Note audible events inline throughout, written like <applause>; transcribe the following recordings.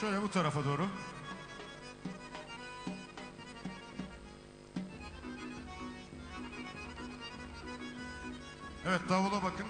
Şöyle bu tarafa doğru. Evet davula bakın.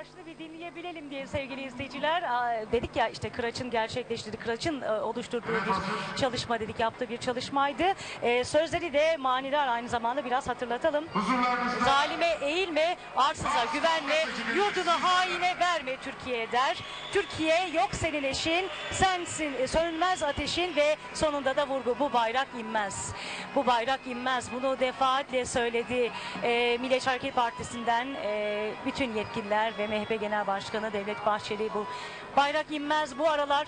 Marşı'nı bir dinleyebilelim diye sevgili izleyiciler. Dedik ya işte Kıraç'ın gerçekleştirdiği, Kıraç'ın e, oluşturduğu bir çalışma dedik, yaptığı bir çalışmaydı. E, sözleri de manidar aynı zamanda biraz hatırlatalım. Zalime eğilme, arsıza güvenme, yurdunu haine verme Türkiye der. Türkiye yok senin eşin, sensin e, sönmez ateşin ve sonunda da vurgu bu bayrak inmez. Bu bayrak inmez. Bunu defaatle söyledi Milliyetçi Hareket Partisi'nden bütün yetkililer ve MHP Genel Başkanı Devlet Bahçeli bu bayrak inmez. Bu aralar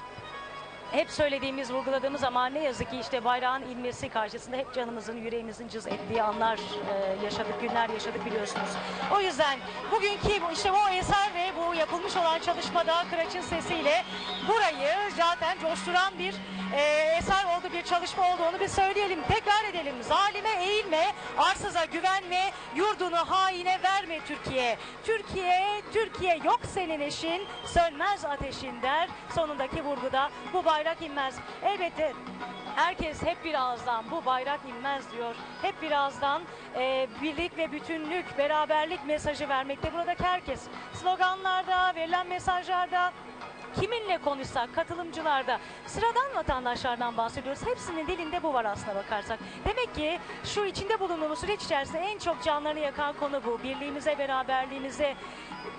hep söylediğimiz, vurguladığımız ama ne yazık ki işte bayrağın inmesi karşısında hep canımızın, yüreğimizin cız ettiği anlar e, yaşadık, günler yaşadık biliyorsunuz. O yüzden bugünkü bu- işte bu eser ve bu yapılmış olan çalışmada Kıraç'ın sesiyle burayı zaten coşturan bir e, eser oldu, bir çalışma oldu. Onu bir söyleyelim, tekrar edelim. Zalime eğilme, arsıza güvenme, yurdunu haine verme Türkiye. Türkiye, Türkiye yok senin eşin, sönmez ateşin der. Sonundaki vurguda bu bayrak inmez. Elbette herkes hep bir ağızdan bu bayrak inmez diyor. Hep bir ağızdan e, birlik ve bütünlük, beraberlik mesajı vermekte. Buradaki herkes sloganlarda, verilen mesajlarda kiminle konuşsak, katılımcılarda, sıradan vatandaşlardan bahsediyoruz. Hepsinin dilinde bu var aslına bakarsak. Demek ki şu içinde bulunduğumuz süreç içerisinde en çok canlarını yakan konu bu. Birliğimize, beraberliğimize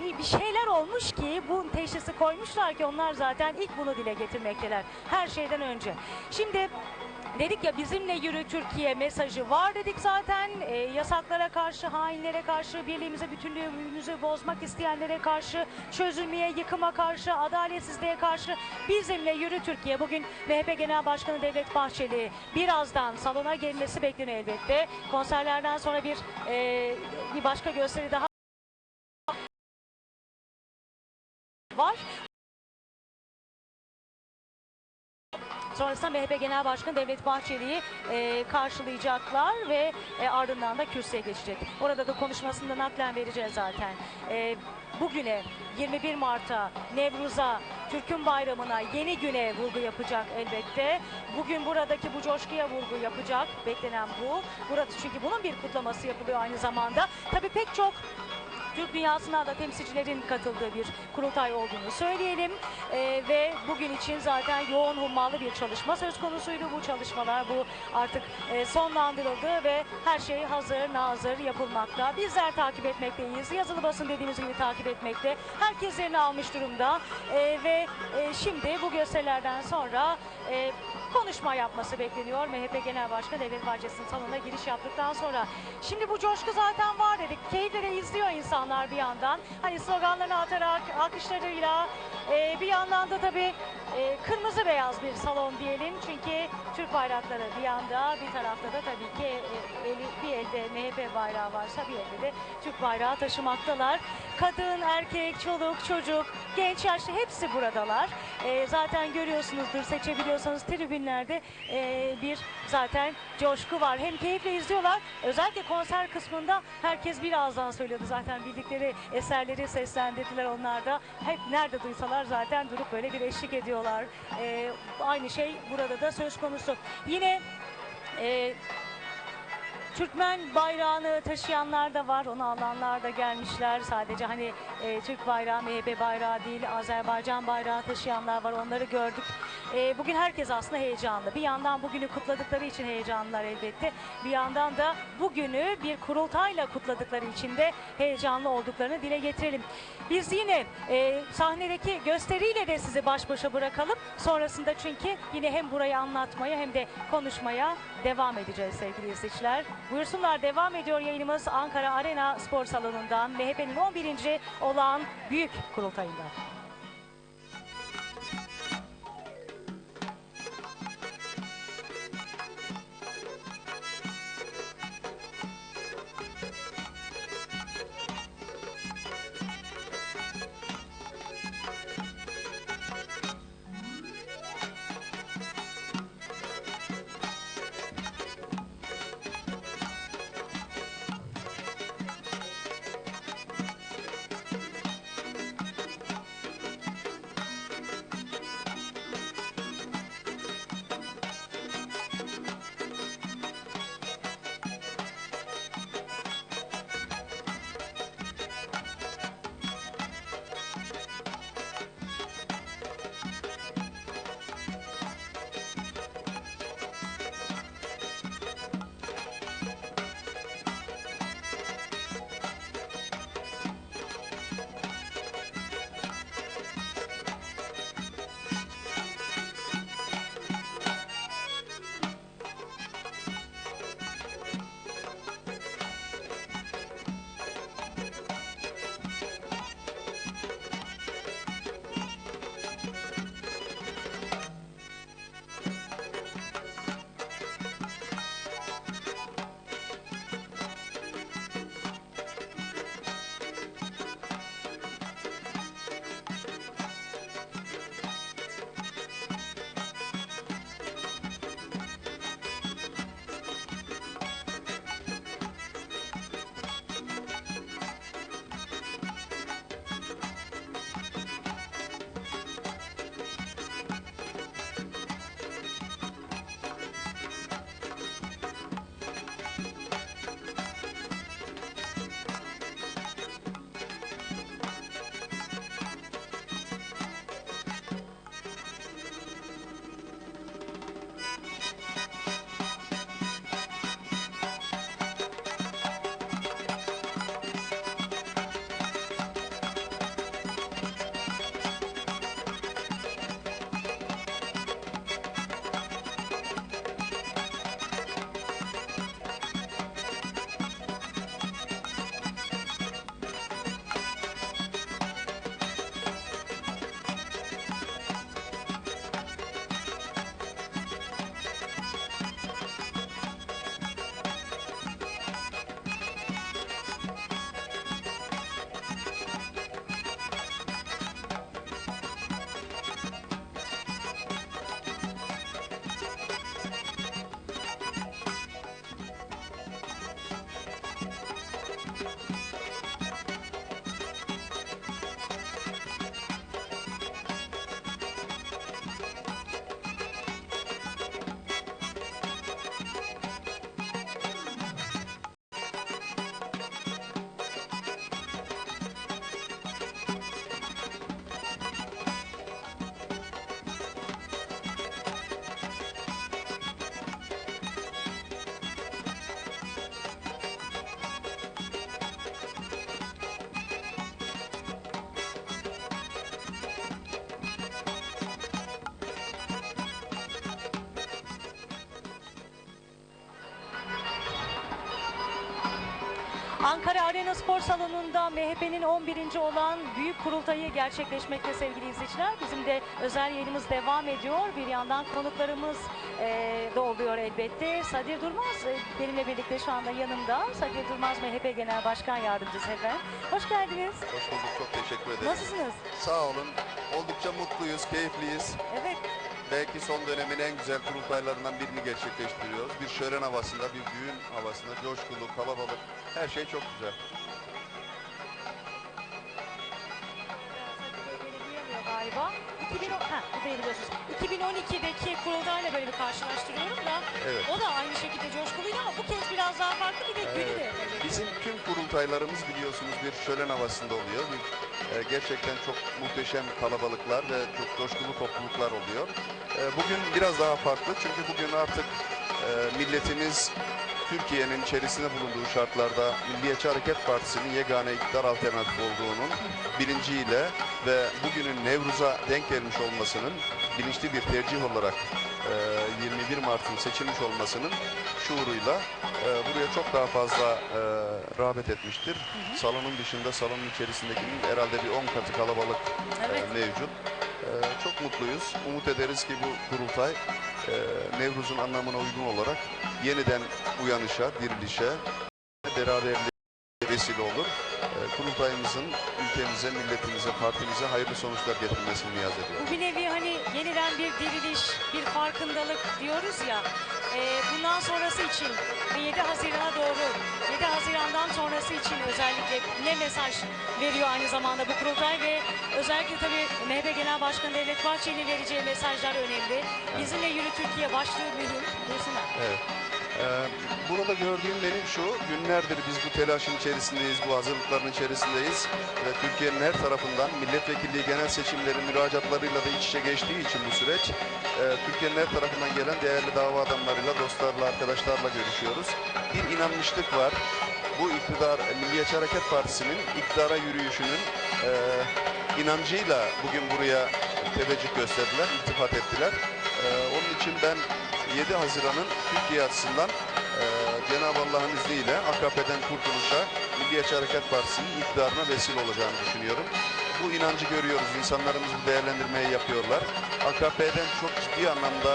bir, şeyler olmuş ki bu teşhisi koymuşlar ki onlar zaten ilk bunu dile getirmekteler. Her şeyden önce. Şimdi Dedik ya bizimle yürü Türkiye mesajı var dedik zaten. E, yasaklara karşı, hainlere karşı, birliğimize, bütünlüğümüzü bozmak isteyenlere karşı, çözülmeye, yıkıma karşı, adaletsizliğe karşı bizimle yürü Türkiye. Bugün MHP Genel Başkanı Devlet Bahçeli birazdan salona gelmesi bekleniyor elbette. Konserlerden sonra bir e, bir başka gösteri daha var. Sonrasında MHP Genel Başkanı Devlet Bahçeli'yi e, karşılayacaklar ve e, ardından da kürsüye geçecek. Orada da konuşmasında naklen vereceğiz zaten. E, bugüne 21 Mart'a, Nevruz'a, Türk'ün bayramına, yeni güne vurgu yapacak elbette. Bugün buradaki bu coşkuya vurgu yapacak. Beklenen bu. Burada çünkü bunun bir kutlaması yapılıyor aynı zamanda. Tabii pek çok Türk dünyasından da temsilcilerin katıldığı bir kurultay olduğunu söyleyelim. Ee, ve bugün için zaten yoğun hummalı bir çalışma söz konusuydu. Bu çalışmalar bu artık e, sonlandırıldı ve her şey hazır, nazır yapılmakta. Bizler takip etmekteyiz. Yazılı basın dediğimiz gibi takip etmekte. Herkes yerini almış durumda. Ee, ve e, şimdi bu gösterilerden sonra e, konuşma yapması bekleniyor. MHP Genel Başkanı Devlet Bahçeli'nin salonuna giriş yaptıktan sonra. Şimdi bu coşku zaten var dedik. Keyifle izliyor insanlar bir yandan. Hani sloganlarını atarak, alkışlarıyla e, bir yandan da tabii e, kırmızı beyaz bir salon diyelim. Çünkü Türk bayrakları bir yanda bir tarafta da tabii ki e, bir elde MHP bayrağı varsa bir elde de Türk bayrağı taşımaktalar. Kadın, erkek, çoluk, çocuk, genç, yaşlı hepsi buradalar. E, zaten görüyorsunuzdur seçebiliyorsanız tribünlerde e, bir zaten coşku var. Hem keyifle izliyorlar. Özellikle konser kısmında herkes bir ağızdan söylüyordu zaten bildikleri eserleri seslendirdiler onlar da. Hep nerede duysalar zaten durup böyle bir eşlik ediyorlar. E, aynı şey burada da söz konusu. Yine e, Türkmen bayrağını taşıyanlar da var, onu alanlar da gelmişler. Sadece hani e, Türk bayrağı, MHP bayrağı değil, Azerbaycan bayrağı taşıyanlar var, onları gördük. E, bugün herkes aslında heyecanlı. Bir yandan bugünü kutladıkları için heyecanlılar elbette. Bir yandan da bugünü bir kurultayla kutladıkları için de heyecanlı olduklarını dile getirelim. Biz yine e, sahnedeki gösteriyle de sizi baş başa bırakalım. Sonrasında çünkü yine hem burayı anlatmaya hem de konuşmaya devam edeceğiz sevgili izleyiciler. Buyursunlar devam ediyor yayınımız Ankara Arena Spor Salonu'ndan MHP'nin 11. olağan büyük kurultayından. Ankara Arena Spor Salonu'nda MHP'nin 11. olan büyük kurultayı gerçekleşmekte sevgili izleyiciler. Bizim de özel yayınımız devam ediyor. Bir yandan konuklarımız e, da oluyor elbette. Sadir Durmaz e, benimle birlikte şu anda yanımda. Sadir Durmaz MHP Genel Başkan Yardımcısı efendim. Hoş geldiniz. Hoş bulduk, çok teşekkür ederim. Nasılsınız? Sağ olun, oldukça mutluyuz, keyifliyiz. Evet. Belki son dönemin en güzel kurultaylarından birini gerçekleştiriyoruz. Bir şölen havasında, bir düğün havasında, coşkulu, kalabalık, her şey çok güzel. 2010, ha, bu da biliyorsunuz. 2012'deki kurultayla böyle bir karşılaştırıyorum da Evet. o da aynı şekilde coşkuluydu ama bu kez biraz daha farklı bir de günü de. Bizim tüm kurultaylarımız biliyorsunuz bir şölen havasında oluyor. Bir, e, gerçekten çok muhteşem kalabalıklar ve çok coşkulu topluluklar oluyor. E, bugün biraz daha farklı çünkü bugün artık e, milletimiz Türkiye'nin içerisinde bulunduğu şartlarda Milliyetçi Hareket Partisi'nin yegane iktidar alternatif olduğunun bilinciyle ve bugünün Nevruz'a denk gelmiş olmasının bilinçli bir tercih olarak e, 21 Mart'ın seçilmiş olmasının şuuruyla e, buraya çok daha fazla e, rağbet etmiştir. Salonun dışında salonun içerisindekinin herhalde bir 10 katı kalabalık e, Evet. mevcut. E, çok mutluyuz. Umut ederiz ki bu kurultay e, Nevruz'un anlamına uygun olarak yeniden uyanışa, dirilişe, beraberliğe vesile olur. E, kurultayımızın ülkemize, milletimize, partimize hayırlı sonuçlar getirmesini niyaz ediyorum. Bu bir nevi hani yeniden bir diriliş, bir farkındalık diyoruz ya. e, bundan sonrası için ve 7 Haziran'a doğru, 7 Haziran'dan sonrası için özellikle ne mesaj veriyor aynı zamanda bu kurultay ve özellikle tabii MHP Genel Başkanı Devlet Bahçeli'nin vereceği mesajlar önemli. Bizimle Yürü Türkiye başlığı mühim. Buyursunlar. Evet. Ee, burada gördüğüm benim şu, günlerdir biz bu telaşın içerisindeyiz, bu hazırlıkların içerisindeyiz. Ve Türkiye'nin her tarafından milletvekilliği genel seçimleri müracaatlarıyla da iç içe geçtiği için bu süreç, e, Türkiye'nin her tarafından gelen değerli dava adamlarıyla, dostlarla, arkadaşlarla görüşüyoruz. Bir inanmışlık var. Bu iktidar, Milliyetçi Hareket Partisi'nin iktidara yürüyüşünün e, inancıyla bugün buraya teveccüh gösterdiler, iltifat ettiler. E, onun için ben 7 Haziran'ın Türkiye açısından e, Cenab-ı Allah'ın izniyle AKP'den kurtuluşa Milliyetçi Hareket Partisi'nin iktidarına vesile olacağını düşünüyorum. Bu inancı görüyoruz. İnsanlarımız bu değerlendirmeyi yapıyorlar. AKP'den çok ciddi anlamda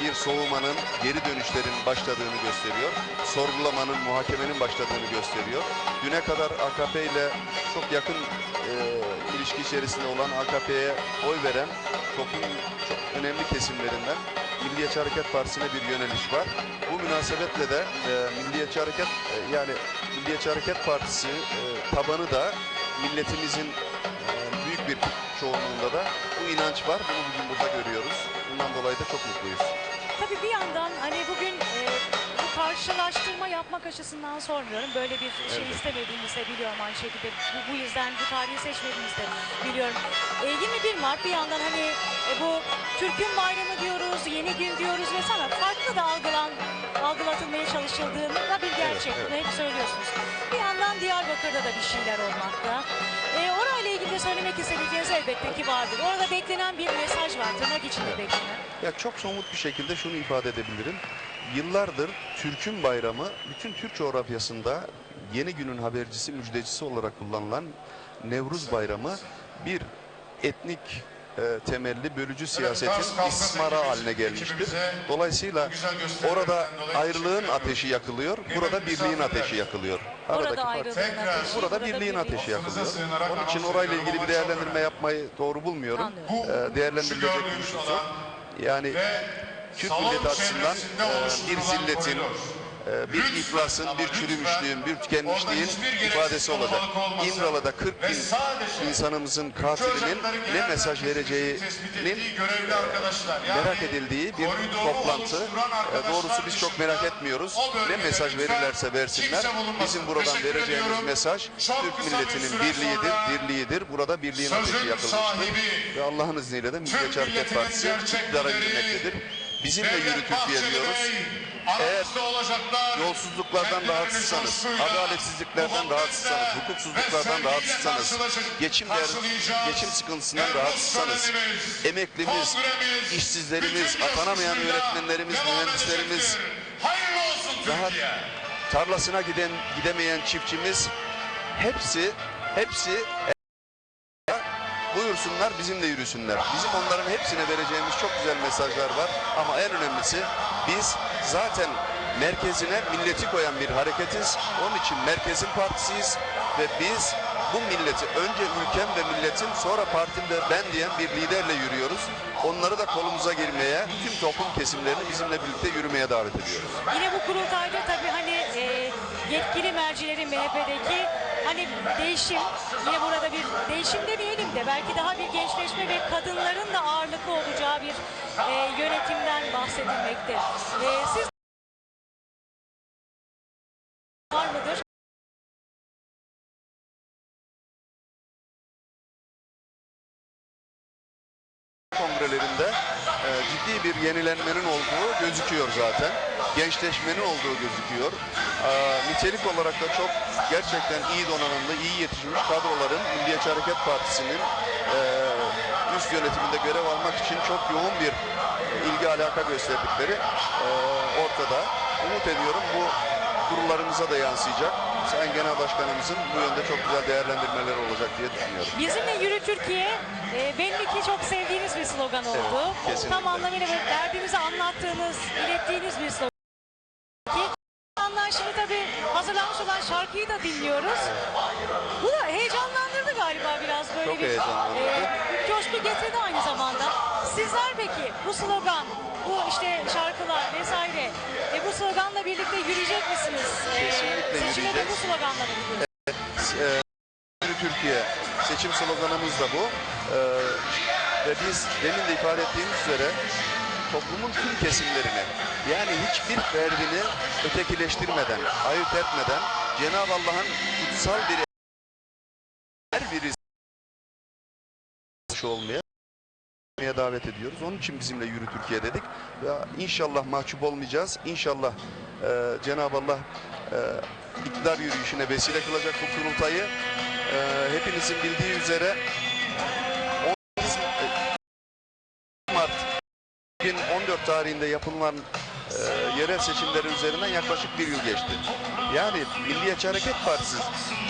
bir soğumanın, geri dönüşlerin başladığını gösteriyor. Sorgulamanın, muhakemenin başladığını gösteriyor. Düne kadar AKP ile çok yakın e, ilişki içerisinde olan AKP'ye oy veren toplumun çok önemli kesimlerinden Milliyetçi Hareket Partisi'ne bir yöneliş var. Bu münasebetle de e, Milliyetçi Hareket e, yani Milliyetçi Hareket Partisi e, tabanı da milletimizin e, büyük bir çoğunluğunda da bu inanç var. Bunu bugün burada görüyoruz. Bundan dolayı da çok mutluyuz. Tabii bir yandan hani bugün e, karşılaştırma yapmak açısından sormuyorum. Böyle bir şey Evet. istemediğimizi de biliyorum aynı şekilde. Bu, bu yüzden bu tarihi seçmediğimizi de biliyorum. E, 21 Mart bir yandan hani e, bu Türk'ün bayramı diyoruz, yeni gün diyoruz ve sana farklı da algılan, algılatılmaya çalışıldığını da bir gerçek. Evet, Bunu hep söylüyorsunuz. Bir yandan Diyarbakır'da da bir şeyler olmakta. E, orayla ilgili de söylemek istedikleriniz elbette ki vardır. Orada beklenen bir mesaj var, tırnak içinde beklenen. Ya çok somut bir şekilde şunu ifade edebilirim. Yıllardır Türk'ün bayramı bütün Türk coğrafyasında yeni günün habercisi, müjdecisi olarak kullanılan Nevruz Bayramı bir etnik e, temelli bölücü siyasetin istismara ekibimiz- haline gelmiştir. Dolayısıyla orada ayrılığın ateşi yakılıyor, burada birliğin ateşi yakılıyor. Orada Aradaki fark- ateşi, Burada birliğin birliğin ateşi yakılıyor. Onun için orayla ilgili bir değerlendirme yapmayı doğru bulmuyorum. Ee, değerlendirilecek bir alan Yani Türk milleti açısından çevresinde e, bir zilletin, e, bir iflasın, bir çürümüşlüğün, bir tükenmişliğin ifadesi olacak. İmralı'da 40 ve bin insanımızın katilinin ne mesaj vereceğinin yani merak edildiği bir toplantı. E, Doğrusu biz çok merak etmiyoruz. Ne mesaj verirlerse versinler. Bizim buradan vereceğimiz mesaj Türk milletinin birliğidir, dirliğidir. Burada birliğin ateşi yakılmıştır. Ve Allah'ın izniyle de Milliyetçi Hareket Partisi iktidara lideri yürümektedir. Bizimle yürü Türkiye diyoruz. Eğer yolsuzluklardan rahatsızsanız, adaletsizliklerden rahatsızsanız, hukuksuzluklardan rahatsızsanız, geçim der, geçim sıkıntısından rahatsızsanız, emeklimiz, işsizlerimiz, atanamayan öğretmenlerimiz, mühendislerimiz Türkiye. tarlasına giden gidemeyen çiftçimiz hepsi hepsi buyursunlar bizimle yürüsünler. Bizim onların hepsine vereceğimiz çok güzel mesajlar var ama en önemlisi biz zaten merkezine milleti koyan bir hareketiz. Onun için merkezin partisiyiz ve biz bu milleti önce ülkem ve milletim sonra partim ve ben diyen bir liderle yürüyoruz. Onları da kolumuza girmeye, tüm toplum kesimlerini bizimle birlikte yürümeye davet ediyoruz. Yine bu kurultayda tabii hani e, yetkili mercilerin MHP'deki hani değişim, yine burada bir değişim demeyelim de belki daha bir gençleşme ve kadınların da ağırlıklı olacağı bir e, yönetimden bahsedilmekte. E, siz var mıdır? kongrelerinde e, ciddi bir yenilenmenin olduğu gözüküyor zaten. Gençleşmenin olduğu gözüküyor. E, nitelik olarak da çok gerçekten iyi donanımlı, iyi yetişmiş kadroların Milliyetçi Hareket Partisi'nin e, üst yönetiminde görev almak için çok yoğun bir ilgi alaka gösterdikleri e, ortada. Umut ediyorum bu kurullarımıza da yansıyacak. Sayın Genel Başkanımızın bu yönde çok güzel değerlendirmeleri olacak diye düşünüyorum. Bizimle Yürü Türkiye e, belli ki çok sevdiğiniz bir slogan oldu. Evet, kesinlikle. Tam anlamıyla derdimizi anlattığınız, ilettiğiniz bir slogan. İnsanlar şimdi tabii hazırlanmış olan şarkıyı da dinliyoruz. Bu da heyecanlandırdı galiba biraz böyle Çok bir, heyecanlandırdı. bir coşku getirdi aynı zamanda. Sizler peki bu slogan, bu işte şarkılar vesaire ve bu sloganla birlikte yürüyecek misiniz? E, Kesinlikle seçime de bu yürüyeceğiz. sloganla mı gidiyorsunuz? e, Yürü Türkiye seçim sloganımız da bu. E, ve biz demin de ifade ettiğimiz üzere toplumun tüm kesimlerini yani hiçbir ferdini ötekileştirmeden, ayırt etmeden Cenab-ı Allah'ın kutsal bir her birisi olmaya davet ediyoruz. Onun için bizimle Yürü Türkiye dedik. Ve inşallah mahcup olmayacağız. İnşallah e, Cenab-ı Allah e, iktidar yürüyüşüne vesile kılacak bu kurultayı. E, hepinizin bildiği üzere 2014 tarihinde yapılan e, yerel seçimlerin üzerinden yaklaşık bir yıl geçti. Yani Milliyetçi Hareket Partisi,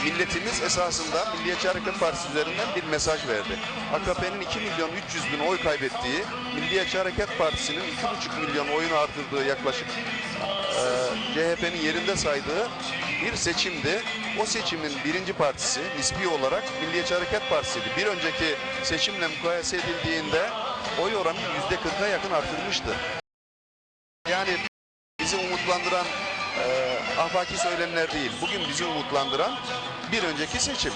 milletimiz esasında Milliyetçi Hareket Partisi üzerinden bir mesaj verdi. AKP'nin 2 milyon 300 bin oy kaybettiği, Milliyetçi Hareket Partisi'nin 2,5 milyon oyunu artırdığı yaklaşık e, CHP'nin yerinde saydığı bir seçimdi. O seçimin birinci partisi nispi olarak Milliyetçi Hareket Partisi'ydi. Bir önceki seçimle mukayese edildiğinde oy oranı yüzde 40'a yakın artırmıştı. Yani bizi umutlandıran e, ahbaki söylemler değil. Bugün bizi umutlandıran bir önceki seçim.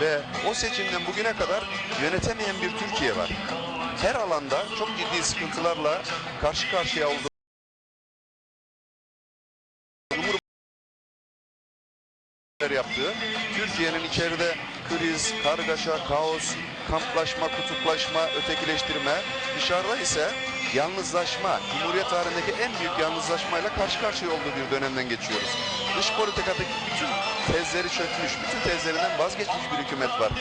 Ve o seçimden bugüne kadar yönetemeyen bir Türkiye var. Her alanda çok ciddi sıkıntılarla karşı karşıya olduğu yaptığı, Türkiye'nin içeride kriz, kargaşa, kaos, kamplaşma, kutuplaşma, ötekileştirme, dışarıda ise yalnızlaşma, Cumhuriyet tarihindeki en büyük yalnızlaşmayla karşı karşıya olduğu bir dönemden geçiyoruz. Dış politikadaki bütün tezleri çökmüş, bütün tezlerinden vazgeçmiş bir hükümet var.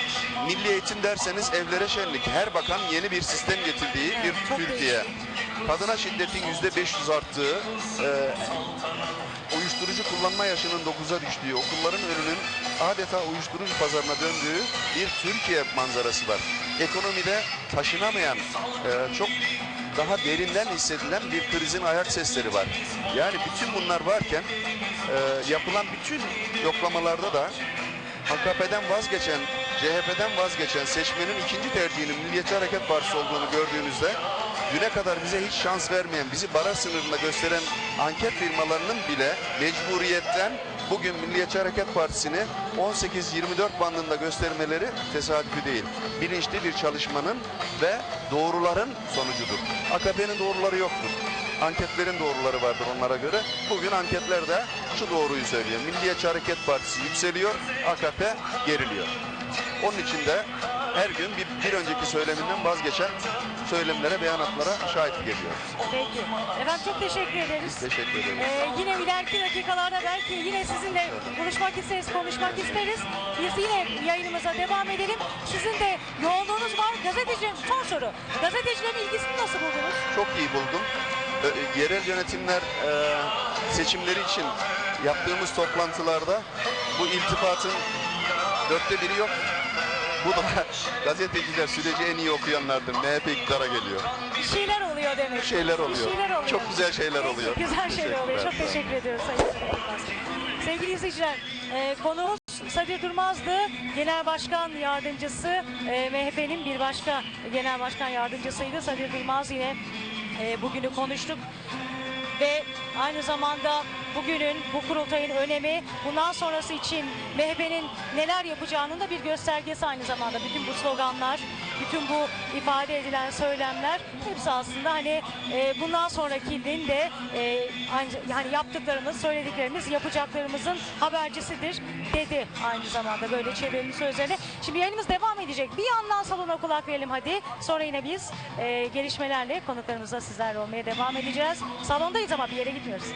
Milli eğitim derseniz evlere şenlik, her bakan yeni bir sistem getirdiği bir Türkiye. Kadına şiddetin yüzde 500 arttığı, e, uyuşturucu kullanma yaşının 9'a düştüğü, okulların önünün adeta uyuşturucu pazarına döndüğü bir Türkiye manzarası var. Ekonomide taşınamayan, e, çok daha derinden hissedilen bir krizin ayak sesleri var. Yani bütün bunlar varken e, yapılan bütün yoklamalarda da AKP'den vazgeçen, CHP'den vazgeçen seçmenin ikinci tercihinin Milliyetçi Hareket Partisi olduğunu gördüğünüzde düne kadar bize hiç şans vermeyen, bizi baraj sınırında gösteren anket firmalarının bile mecburiyetten bugün Milliyetçi Hareket Partisi'ni 18-24 bandında göstermeleri tesadüfi değil. Bilinçli bir çalışmanın ve doğruların sonucudur. AKP'nin doğruları yoktur. Anketlerin doğruları vardır onlara göre. Bugün anketlerde şu doğruyu söylüyor. Milliyetçi Hareket Partisi yükseliyor, AKP geriliyor. Onun için de her gün bir, bir önceki söyleminden vazgeçen söylemlere, beyanatlara şahit geliyoruz. Peki. Efendim çok teşekkür ederiz. Teşekkür ederim. Ee, yine ileriki dakikalarda belki yine sizinle konuşmak isteriz, konuşmak isteriz. Biz yine yayınımıza devam edelim. Sizin de yoğunluğunuz var. Gazeteci, son soru. Gazetecilerin ilgisini nasıl buldunuz? Çok iyi buldum. Ö- Yerel yönetimler e, seçimleri için yaptığımız toplantılarda bu iltifatın dörtte biri yok. Bu da <laughs> gazeteciler süreci en iyi okuyanlardır. MHP iktidara geliyor. Bir şeyler oluyor demek. Bir şeyler oluyor. Bir şeyler oluyor. Çok güzel şeyler Peki, oluyor. Güzel şeyler oluyor. Çok teşekkür ediyoruz Sayın. Sevgili izleyiciler, e, konuğumuz Sadir Durmaz'dı. Genel Başkan Yardımcısı, e, MHP'nin bir başka Genel Başkan Yardımcısıydı. Sadir Durmaz yine e, bugünü konuştuk. Ve aynı zamanda bugünün bu kurultayın önemi bundan sonrası için MHP'nin neler yapacağının da bir göstergesi aynı zamanda. Bütün bu sloganlar, bütün bu ifade edilen söylemler hepsi aslında hani e, bundan sonrakinin de e, yani yaptıklarımız, söylediklerimiz, yapacaklarımızın habercisidir dedi aynı zamanda böyle çevrili sözlerine. Şimdi yayınımız devam edecek. Bir yandan salona kulak verelim hadi. Sonra yine biz e, gelişmelerle konuklarımızla sizlerle olmaya devam edeceğiz. Salondayız ama bir yere gitmiyoruz.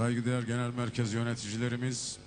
Saygıdeğer Genel Merkez yöneticilerimiz,